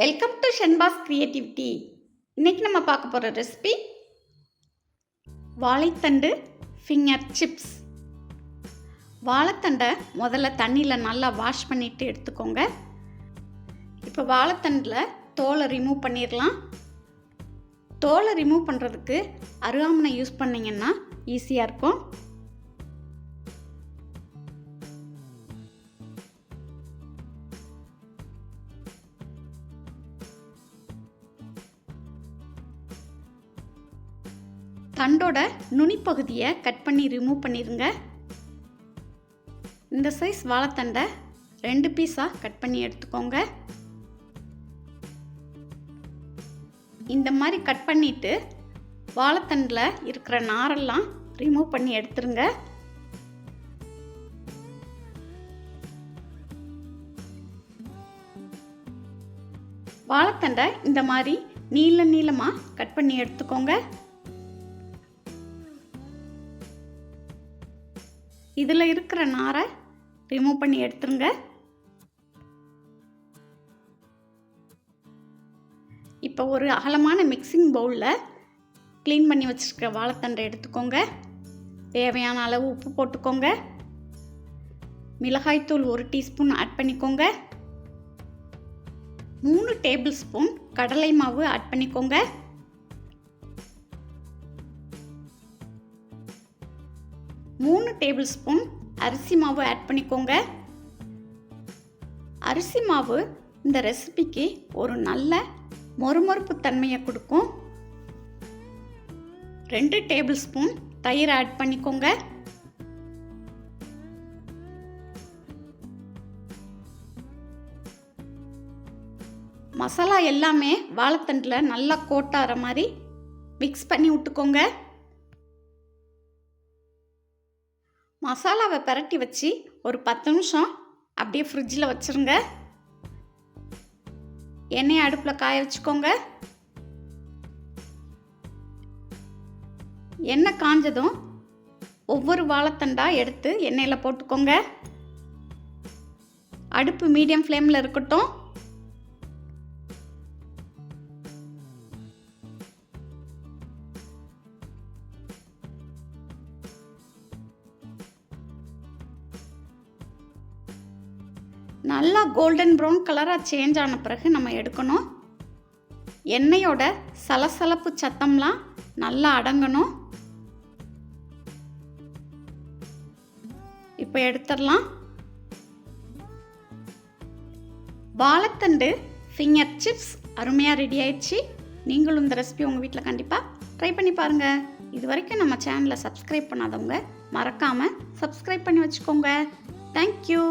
Welcome to Shenba's creativity இன்றைக்கி நம்ம பார்க்க போகிற ரெசிபி வாழைத்தண்டு ஃபிங்கர் சிப்ஸ் வாழைத்தண்டை முதல்ல தண்ணியில் நல்லா வாஷ் பண்ணிட்டு எடுத்துக்கோங்க. இப்போ வாழைத்தண்டில் தோலை ரிமூவ் பண்ணிடலாம். தோலை ரிமூவ் பண்ணுறதுக்கு அருகாமனை யூஸ் பண்ணிங்கன்னா ஈஸியாக இருக்கும். தண்டோட நுனிப்பகுதியை கட் பண்ணி ரிமூவ் பண்ணிடுங்க இந்த சைஸ் வாழைத்தண்டை ரெண்டு பீஸாக கட் பண்ணி எடுத்துக்கோங்க. இந்த மாதிரி கட் பண்ணிவிட்டு வாழைத்தண்டில் இருக்கிற நாரெல்லாம் ரிமூவ் பண்ணி எடுத்துருங்க. வாழைத்தண்டை இந்த மாதிரி நீள நீளமாக கட் பண்ணி எடுத்துக்கோங்க. இதில் இருக்கிற நாரை ரிமூவ் பண்ணி எடுத்துருங்க. இப்போ ஒரு அகலமான மிக்சிங் பவுலில் க்ளீன் பண்ணி வச்சுருக்க வாழைத்தண்டை எடுத்துக்கோங்க. தேவையான அளவு உப்பு போட்டுக்கோங்க. மிளகாய்த்தூள் ஒரு டீஸ்பூன் ஆட் பண்ணிக்கோங்க. மூணு டேபிள் ஸ்பூன் கடலை மாவு ஆட் பண்ணிக்கோங்க. மூணு டேபிள் ஸ்பூன் அரிசி மாவு ஆட் பண்ணிக்கோங்க. அரிசி மாவு இந்த ரெசிபிக்கு ஒரு நல்ல மொறுமொறுப்பு தன்மையை கொடுக்கும். ரெண்டு டேபிள் ஸ்பூன் தயிர் ஆட் பண்ணிக்கோங்க. மசாலா எல்லாமே வாழைத்தண்டில் நல்லா கோட்டாகிற மாதிரி மிக்ஸ் பண்ணி விட்டுக்கோங்க. மசாலாவை பிரட்டி வச்சு ஒரு பத்து நிமிஷம் அப்படியே ஃப்ரிட்ஜில் வச்சுருங்க. எண்ணெய் அடுப்பில் காய வச்சுக்கோங்க. எண்ணெய் காஞ்சதும் ஒவ்வொரு வாழைத்தண்டாக எடுத்து எண்ணெயில் போட்டுக்கோங்க. அடுப்பு மீடியம் ஃப்ளேமில் இருக்கட்டும். நல்லா கோல்டன் ப்ரௌன் கலராக சேஞ்ச் ஆன பிறகு நம்ம எடுக்கணும். எண்ணெயோட சலசலப்பு சத்தம்லாம் நல்லா அடங்கணும். இப்போ எடுத்துடலாம். வாழைத்தண்டு ஃபிங்கர் சிப்ஸ் அருமையாக ரெடி ஆயிடுச்சு. நீங்களும் இந்த ரெசிபி உங்கள் வீட்டில் கண்டிப்பாக ட்ரை பண்ணி பாருங்கள் இது வரைக்கும் நம்ம சேனலை சப்ஸ்கிரைப் பண்ணாதவங்க மறக்காமல் சப்ஸ்கிரைப் பண்ணி வச்சுக்கோங்க. தேங்க்யூ